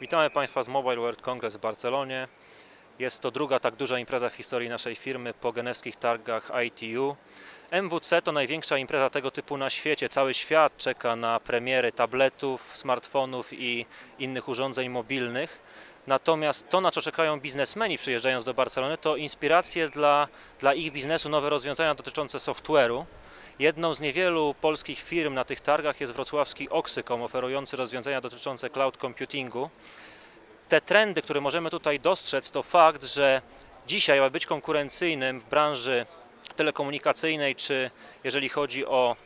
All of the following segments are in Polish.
Witamy Państwa z Mobile World Congress w Barcelonie. Jest to druga tak duża impreza w historii naszej firmy po genewskich targach ITU. MWC to największa impreza tego typu na świecie. Cały świat czeka na premiery tabletów, smartfonów i innych urządzeń mobilnych. Natomiast to, na co czekają biznesmeni przyjeżdżając do Barcelony, to inspiracje dla, dla ich biznesu, nowe rozwiązania dotyczące software'u. Jedną z niewielu polskich firm na tych targach jest wrocławski Oxycom, oferujący rozwiązania dotyczące cloud computingu. Te trendy, które możemy tutaj dostrzec, to fakt, że dzisiaj, aby być konkurencyjnym w branży telekomunikacyjnej, czy jeżeli chodzi o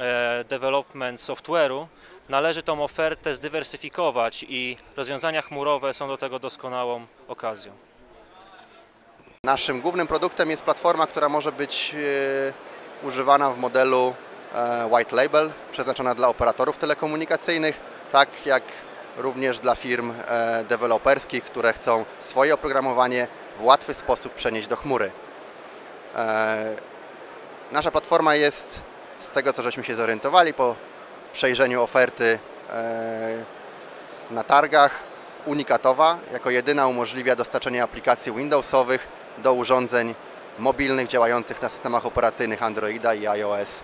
e, development software'u, należy tą ofertę zdywersyfikować i rozwiązania chmurowe są do tego doskonałą okazją. Naszym głównym produktem jest platforma, która może być e, używana w modelu e, white label, przeznaczona dla operatorów telekomunikacyjnych, tak jak również dla firm e, deweloperskich, które chcą swoje oprogramowanie w łatwy sposób przenieść do chmury. E, Nasza platforma jest, z tego co żeśmy się zorientowali po przejrzeniu oferty na targach, unikatowa. Jako jedyna umożliwia dostarczenie aplikacji Windowsowych do urządzeń mobilnych działających na systemach operacyjnych Androida i iOS.